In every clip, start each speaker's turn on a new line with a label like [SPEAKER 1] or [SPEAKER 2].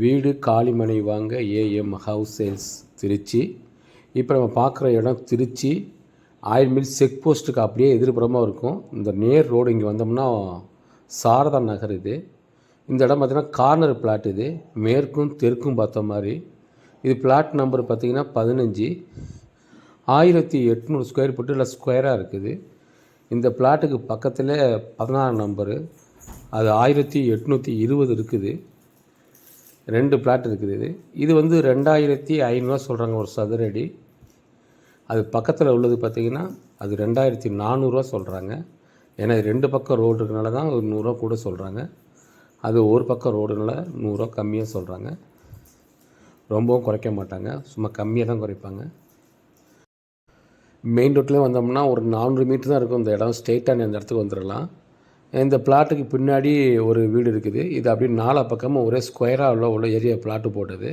[SPEAKER 1] வீடு காலிமனை வாங்க AM house sales Trichy. இப்போ நம்ம பார்க்குற இடம் திருச்சி. ஆயில் மில் செக் போஸ்ட்டுக்கு அப்படியே எதிர்புறமாக இருக்கும். இந்த நேர் ரோடு இங்கே வந்தோம்னா சாரதா நகர் இது. இந்த இடம் பார்த்திங்கன்னா கார்னர் பிளாட் இது. மேற்கும் தெற்கும் பார்த்த மாதிரி. இது பிளாட் நம்பர் பார்த்திங்கன்னா பதினஞ்சு. ஆயிரத்தி எட்நூறு ஸ்கொயர் ஃபீட்டு இல்லை ஸ்கொயராக இருக்குது. இந்த பிளாட்டுக்கு பக்கத்தில் பதினாறு நம்பரு அது ஆயிரத்தி எட்நூற்றி இருபது இருக்குது. ரெண்டு பிளாட் இருக்குது இது. இது வந்து ரெண்டாயிரத்தி ஐநூறுரூவா சொல்கிறாங்க ஒரு சதுர அடி அது பக்கத்தில் உள்ளது பார்த்திங்கன்னா அது ரெண்டாயிரத்தி நானூறுரூவா சொல்கிறாங்க ஏன்னா இது ரெண்டு பக்கம் ரோடு இருக்கனால தான் ஒரு நூறுரூவா கூட சொல்கிறாங்க அது ஒரு பக்கம் ரோடுனால நூறுரூவா கம்மியாக சொல்கிறாங்க ரொம்பவும் குறைக்க மாட்டாங்க. சும்மா கம்மியாக தான் குறைப்பாங்க. மெயின் ரோட்லேயே வந்தோம்னா ஒரு நானூறு மீட்டர் தான் இருக்கும். இந்த இடம் ஸ்ட்ரெயிட்டாக அந்த இடத்துக்கு வந்துடலாம் இந்த பிளாட்டுக்கு பின்னாடி ஒரு வீடு இருக்குது. இது அப்படியே நாலா பக்கமும் ஒரே ஸ்கொயராக உள்ள உள்ள ஏரியா பிளாட்டு போட்டது.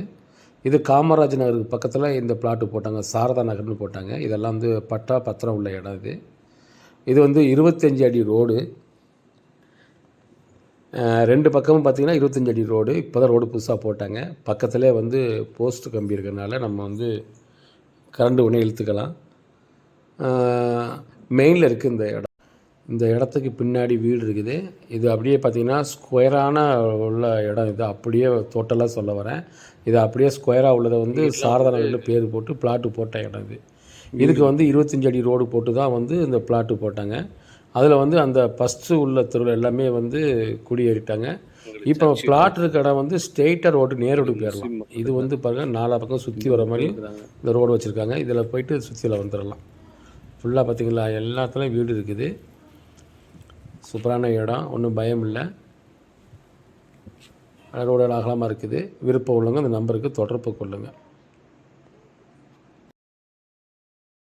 [SPEAKER 1] இது காமராஜ் நகருக்கு பக்கத்தில் இந்த பிளாட்டு போட்டாங்க. சாரதா நகர்னு போட்டாங்க. இதெல்லாம் வந்து பட்டா பத்திரம் உள்ள இடம் இது. இது வந்து இருபத்தஞ்சி அடி ரோடு. ரெண்டு பக்கமும் பார்த்திங்கன்னா இருபத்தஞ்சி அடி ரோடு. இப்போ தான் ரோடு புதுசாக போட்டாங்க. பக்கத்தில் வந்து போஸ்ட் கம்பி இருக்கிறனால நம்ம வந்து கரண்ட் உடனே இழுத்துக்கலாம். மெயினில் இருக்குது இந்த இடம். இந்த இடத்துக்கு பின்னாடி வீடு இருக்குது. இது அப்படியே பார்த்திங்கன்னா ஸ்கொயரான உள்ள இடம் இது. அப்படியே டோட்டலாக சொல்ல வரேன். இது அப்படியே ஸ்கொயராக உள்ளதை வந்து சாரதா நகரில் பேர் போட்டு பிளாட்டு போட்ட இடம் இது. இதுக்கு வந்து இருபத்தஞ்சி அடி ரோடு போட்டு தான் வந்து இந்த பிளாட்டு போட்டாங்க. அதில் வந்து அந்த ஃபஸ்ட்டு உள்ள தெருவில் எல்லாமே வந்து குடியேறிட்டாங்க. இப்போ பிளாட் இருக்க. இடம் வந்து ஸ்ட்ரெயிட்டாக ரோடு நேர் ரோடு போயிடலாம் இது வந்து பாருங்கள் நாலா பக்கம் சுற்றி வர மாதிரி இந்த ரோடு வச்சுருக்காங்க. இதில் போயிட்டு சுற்றியில் வந்துடலாம் ஃபுல்லாக பார்த்தீங்களா? எல்லாத்துலேயும் வீடு இருக்குது. சூப்பரான இடம் ஒன்றும் பயம் இல்லை. ரோடு அகலமாக இருக்குது. விருப்பம் உள்ளவங்க இந்த நம்பருக்கு தொடர்பு கொள்ளுங்கள்